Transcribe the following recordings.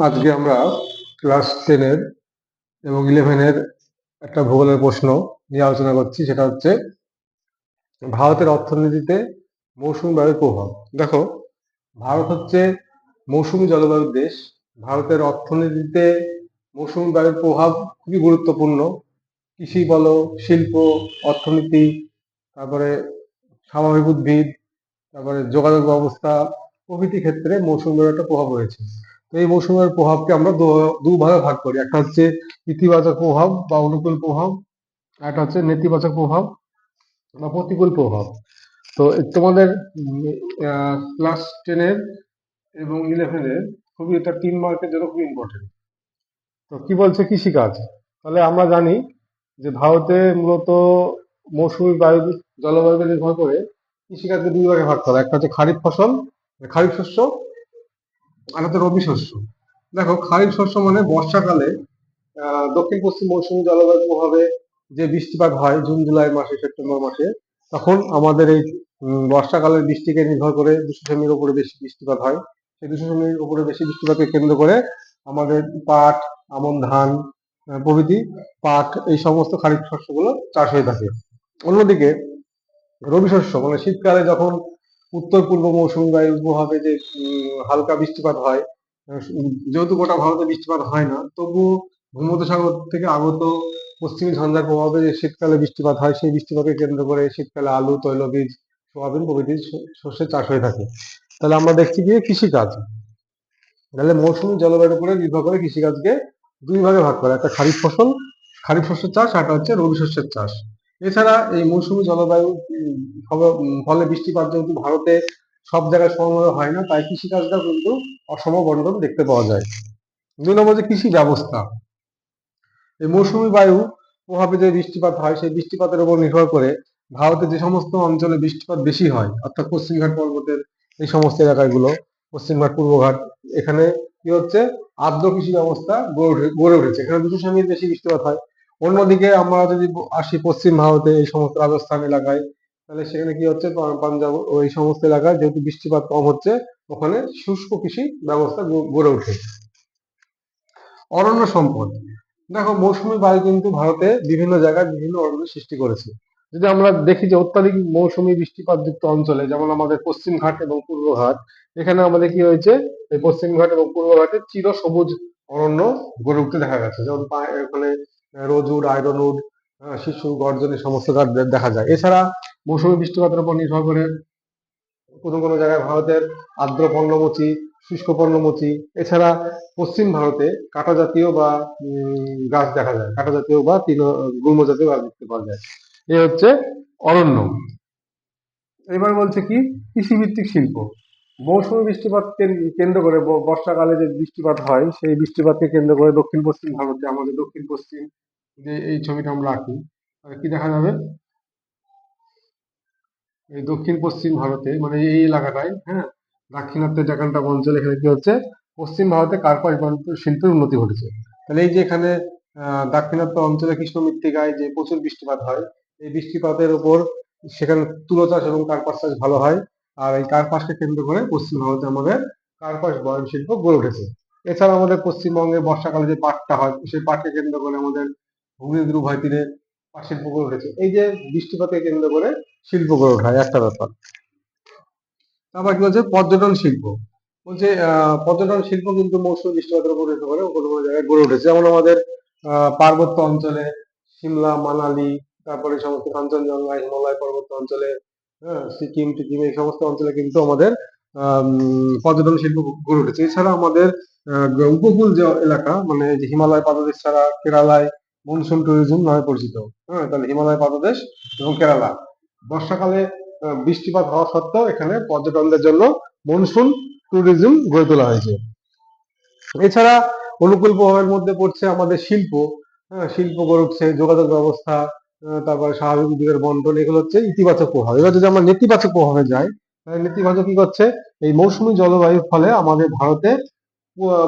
আজকে আমরা ক্লাস টেনের এবং ইলেভেনের একটা ভূগোলের প্রশ্ন নিয়ে আলোচনা করছি, সেটা হচ্ছে ভারতের অর্থনীতিতে মৌসুমী বায়ুর প্রভাব। দেখো, ভারত হচ্ছে মৌসুমী জলবায়ুর দেশ। ভারতের অর্থনীতিতে মৌসুমী বায়ুর প্রভাব খুবই গুরুত্বপূর্ণ। কৃষি, বলো, শিল্প, অর্থনীতি, তারপরে স্বাভাবিক উদ্ভিদ, তারপরে যোগাযোগ ব্যবস্থা প্রভৃতি ক্ষেত্রে মৌসুমের একটা প্রভাব রয়েছে। তো এই মৌসুমের প্রভাবকে আমরা দু- দুভাগে ভাগ করি। একটা হচ্ছে ইতিবাচক প্রভাব বা অনুকূল প্রভাব একটা হচ্ছে নেতিবাচক প্রভাব বা প্রতিকূল প্রভাব। তো তোমাদের ক্লাস টেনের এবং ইলেভেনের খুবই এটা তিন মার্কের জন্য খুবই ইম্পর্টেন্ট তো কি বলছে কৃষিকাজ তাহলে আমরা জানি যে ভারতে মূলত মৌসুমী বায়ু, জলবায়ুকে নির্ভর করে কৃষিকাজকে দুই ভাগে ভাগ করা একটা হচ্ছে খারিফ ফসল খারিফ শস্য আর হচ্ছে রবি শস্য। দেখো, খারিফ শস্য মানে বর্ষাকালে দক্ষিণ পশ্চিম মৌসুমী জলবায়ুর প্রভাবে যে বৃষ্টিপাত হয় জুন, জুলাই মাসে, সেপ্টেম্বর মাসে, তখন আমাদের এই বর্ষাকালের বৃষ্টিকে নির্ভর করে দুশো সেমির উপরে বেশি বৃষ্টিপাত হয়। সেই দুশো সেমির উপরে বেশি বৃষ্টিপাতকে কেন্দ্র করে আমাদের পাট, আমন ধান প্রভৃতি পাট, এই সমস্ত খারিফ শস্যগুলো চাষ হয়ে থাকে। অন্যদিকে রবি শস্য মানে শীতকালে যখন উত্তর পূর্ব মৌসুমী বায়ুর প্রভাবে যে হালকা বৃষ্টিপাত হয় যেহেতু গোটা ভারতে বৃষ্টিপাত হয় না তবুও ভূমধ্যসাগর থেকে আগত পশ্চিমী ঝঞ্ঝার প্রভাবে যে শীতকালে বৃষ্টিপাত হয়, সেই বৃষ্টিপাতকে কেন্দ্র করে শীতকালে আলু, তৈলবীজ, সোয়াবিন প্রভৃতি শস্যের চাষ হয়ে থাকে। তাহলে আমরা দেখছি কি? কৃষিকাজ। তাহলে মৌসুমী জলবায়ুর উপরে নির্ভর করে কৃষিকাজকে দুই ভাগে ভাগ করে একটা খারিফ ফসল, খারিফ শস্যের চাষ, আর একটা হচ্ছে রবি শস্যের চাষ। এছাড়া এই মৌসুমী জলবায়ু ফলে- বৃষ্টিপাত যেহেতু ভারতে সব জায়গায় সমানভাবে হয় না, তাই কৃষিকাজটা কিন্তু অসম বন্টন দেখতে পাওয়া যায়। দুই নম্বর যে কৃষি ব্যবস্থা। এই মৌসুমী বায়ু প্রভাবে যে বৃষ্টিপাত হয়, সেই বৃষ্টিপাতের উপর নির্ভর করে ভারতে যে সমস্ত অঞ্চলে বৃষ্টিপাত বেশি হয়, অর্থাৎ পশ্চিমঘাট পর্বতের এই সমস্ত এলাকাগুলো পশ্চিমঘাট পূর্বঘাট এখানে কি হচ্ছে? আর্দ্র কৃষি ব্যবস্থা গড়ে উঠে- গড়ে উঠেছে। এখানে দুশো সেমির বেশি বৃষ্টিপাত হয়। অন্যদিকে আমরা যদি আসি পশ্চিম ভারতে এই সমস্ত রাজস্থান এলাকায়, তাহলে সেখানে কি হচ্ছে? পাঞ্জাব ওই সমস্ত এলাকায় যেহেতু বৃষ্টিপাত কম হচ্ছে, ওখানে শুষ্ক কৃষি ব্যবস্থা গড়ে ওঠে। অরণ্য সম্পদ। দেখো, মৌসুমী বায়ু কিন্তু ভারতে বিভিন্ন জায়গায় বিভিন্ন অরণ্য সৃষ্টি করেছে। যদি আমরা দেখি যে অত্যাধিক মৌসুমী বৃষ্টিপাত যুক্ত অঞ্চলে, যেমন আমাদের পশ্চিম ঘাট এবং পূর্ব ঘাট এখানে আমাদের কি হয়েছে? পশ্চিম ঘাট এবং পূর্ব ঘাটে চির সবুজ অরণ্য গড়ে উঠতে দেখা গেছে। যেমন এখানে রোজউড আয়রনউড শিশু, গর্জন এই সমস্ত গাছ দেখা যায়। এছাড়া মৌসুমী বৃষ্টিপাতের উপর নির্ভর করে কোনো কোনো জায়গায় ভারতের আর্দ্র পর্ণমোচী, শুষ্ক পর্ণমোচী, এছাড়া পশ্চিম ভারতে কাঁটা জাতীয় বা গাছ দেখা যায়। কাঁটা জাতীয় বা তিন গুল্ম জাতীয় গাছ দেখতে পাওয়া যায়। এ হচ্ছে অরণ্য। এবার বলছে কি? কৃষিভিত্তিক শিল্প। মৌসুমী বৃষ্টিপাত কেন- কেন্দ্র করে বর্ষাকালে যে বৃষ্টিপাত হয়, সেই বৃষ্টিপাতকে কেন্দ্র করে দক্ষিণ পশ্চিম ভারতে, আমাদের দক্ষিণ পশ্চিম যে এই ছবিটা আমরা আঁকি তাহলে কি দেখা যাবে? এই দক্ষিণ পশ্চিম ভারতে মানে এই এলাকাটায় হ্যাঁ? দাক্ষিণাত্যের জায়গাটা অঞ্চল, এখানে কি হচ্ছে? পশ্চিম ভারতে কার্পাস শিল্পের উন্নতি ঘটেছে। তাহলে এই যে এখানে দাক্ষিণাত্য অঞ্চলে কৃষ্ণ মৃত্তিকায় যে প্রচুর বৃষ্টিপাত হয়, এই বৃষ্টিপাতের উপর সেখানে তুলো চাষ এবং কার্পাস চাষ ভালো হয়। আর এই কার্পাসকে কেন্দ্র করে পশ্চিম ভারতে আমাদের কার্পাস বয়ন শিল্প গড়ে উঠেছে। এছাড়া আমাদের পশ্চিমবঙ্গে বর্ষাকালে যে পাটটা হয়, সেই পাটকে কেন্দ্র করে আমাদের হুগলি উভয় তীরে পাট শিল্প গড়ে উঠেছে। এই যে বৃষ্টিপাতকে কেন্দ্র করে শিল্প গড়ে ওঠা একটা ব্যাপার। তারপর কি বলছে? পর্যটন শিল্প। বলছে পর্যটন শিল্প কিন্তু মৌসুমী বৃষ্টিপাতের উপর নির্ভর করে কোনো কোনো জায়গায় গড়ে উঠেছে। যেমন আমাদের পার্বত্য অঞ্চলে সিমলা মানালি তারপরে সমস্ত কাঞ্চনজঙ্ঘা হিমালয় পার্বত্য অঞ্চলে হ্যাঁ সিকিম টিকিম এই সমস্ত অঞ্চলে কিন্তু আমাদের আম, পর্যটন শিল্প গড়ে উঠেছে। এছাড়া আমাদের উপকূল যে এলাকা মানে যে হিমালয় পাদদেশ ছাড়া কেরালায় মনসুন ট্যুরিজম নামে পরিচিত। হ্যাঁ তাহলে হিমালয় পাদদেশ এবং কেরালা। বর্ষাকালে বৃষ্টিপাত হওয়া সত্ত্বেও এখানে পর্যটনদের জন্য মনসুন ট্যুরিজম গড়ে তোলা হয়েছে। এছাড়া অনুকূল প্রভাবের মধ্যে পড়ছে আমাদের শিল্প। হ্যাঁ শিল্প গড়ে উঠছে, যোগাযোগ ব্যবস্থা তারপরে স্বাভাবিক উদ্যোগের বন্টন, এগুলো হচ্ছে ইতিবাচক প্রভাব। এবার যদি আমরা নেতিবাচক প্রভাবে যাই, তাহলে নেতিবাচক কি করছে? এই মৌসুমী জলবায়ুর ফলে আমাদের ভারতে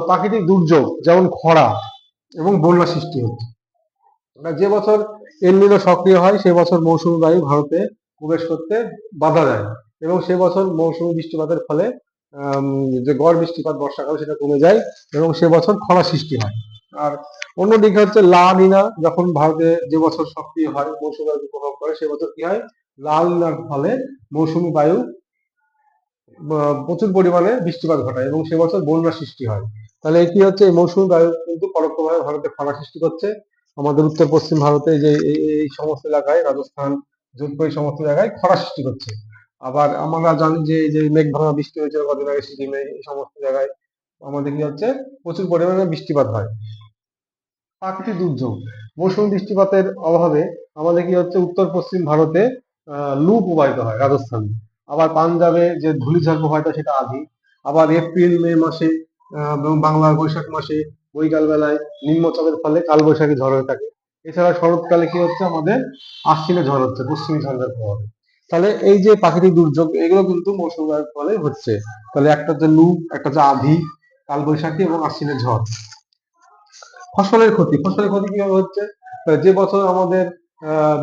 প্রাকৃতিক দুর্যোগ, যেমন খরা এবং বন্যা সৃষ্টি হচ্ছে। যে বছর এলনিনো সক্রিয় হয়, সে বছর মৌসুমী বায়ু ভারতে প্রবেশ করতে বাধা দেয় এবং সে বছর মৌসুমী বৃষ্টিপাতের ফলে যে গড় বৃষ্টিপাত বর্ষাকাল সেটা কমে যায় এবং সে বছর খরা সৃষ্টি হয়। আর অন্যদিকে হচ্ছে লা নিনা, যখন ভারতে যে বছর সক্রিয় হয়, মৌসুমী বায়ু প্রভাব করে, সে বছর কি হয়? লাল নিনার ফলে মৌসুমী বায়ু প্রচুর পরিমাণে বৃষ্টিপাত ঘটায় এবং সে বছর বন্যা সৃষ্টি হয়। তাহলে কি হচ্ছে এই মৌসুমী বায়ু কিন্তু পরোক্ষভাবে ভারতে খরা সৃষ্টি করছে। আমাদের উত্তর পশ্চিম ভারতে যে এই সমস্ত এলাকায় রাজস্থান, যোধপুর এই সমস্ত জায়গায় খরা সৃষ্টি করছে। আবার আমরা জানি যে যে মেঘ ভাঙা বৃষ্টি হয়েছে, কদিন আগে সিকিমে এই সমস্ত জায়গায়। আমাদের কি হচ্ছে? প্রচুর পরিমাণে বৃষ্টিপাত হয়। প্রাকৃতিক দুর্যোগ। মৌসুমী বৃষ্টিপাতের অভাবে আমাদের কি হচ্ছে? উত্তর পশ্চিম ভারতে লু প্রবাহিত হয়, রাজস্থানে। আবার পাঞ্জাবে যে ধূলিঝড় প্রবাহিত সেটা আধি। আবার এপ্রিল, মে মাসে বাংলার বৈশাখ মাসে বৈকাল বেলায় নিম্নচাপের ফলে কালবৈশাখী ঝড় হয়ে থাকে। এছাড়া শরৎকালে কি হচ্ছে? আমাদের আশ্বিনে ঝড় হচ্ছে, পশ্চিমী ঝড়ের প্রভাবে তাহলে এই যে প্রাকৃতিক দুর্যোগ, এগুলো কিন্তু মৌসুমী বায়ুর ফলে হচ্ছে। তাহলে একটা হচ্ছে লু, একটা হচ্ছে আধি, কালবৈশাখী এবং আশ্বিনের ঝড়। ফসলের ক্ষতি ফসলের ক্ষতি কীভাবে হচ্ছে? যে বছর আমাদের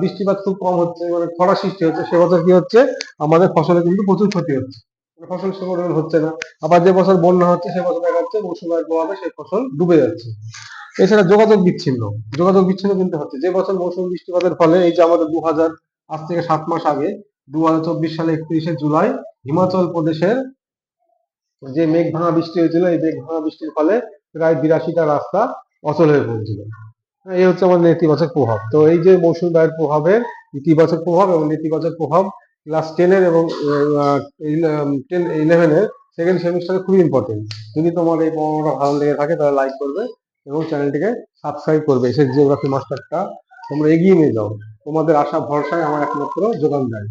বৃষ্টিপাত খুব কম হচ্ছে মানে খরা সৃষ্টি হচ্ছে, সে বছর কি হচ্ছে? আমাদের ফসলে কিন্তু প্রচুর ক্ষতি হচ্ছে। ফসল সংরক্ষণ হচ্ছে না। আবার যে বছর বন্যা হচ্ছে, সে বছর দেখা যাচ্ছে মৌসুমের প্রভাবে সেই ফসল ডুবে যাচ্ছে। এছাড়া যোগাযোগ বিচ্ছিন্ন। যোগাযোগ বিচ্ছিন্ন কিন্তু হচ্ছে। যে বছর মৌসুম বৃষ্টিপাতের ফলে এই যে আমাদের দু হাজার আজ থেকে সাত মাস আগে দু হাজার চব্বিশ সালে একত্রিশে জুলাই, হিমাচল প্রদেশের যে মেঘ ভাঙা বৃষ্টি হয়েছিল, এই মেঘ ভাঙা বৃষ্টির ফলে প্রায় বিরাশিটা রাস্তা অচল হয়ে পড়েছিল। এই হচ্ছে আমাদের নেতিবাচক প্রভাব। তো এই যে মৌসুমী বায়ুর প্রভাবের ইতিবাচক প্রভাব এবং নেতিবাচক প্রভাব ক্লাস টেনের এবং টেন ইলেভেনের সেকেন্ড সেমিস্টারে খুবই ইম্পর্টেন্ট যদি তোমার এই পড়াটা ভালো লেগে থাকে, তাহলে লাইক করবে এবং চ্যানেলটিকে সাবস্ক্রাইব করবে। এসে জিওগ্রাফি মাস্টারটা তোমরা এগিয়ে নিয়ে যাও। তোমাদের আশা, ভরসায় আমার একমাত্র যোগান দেয়।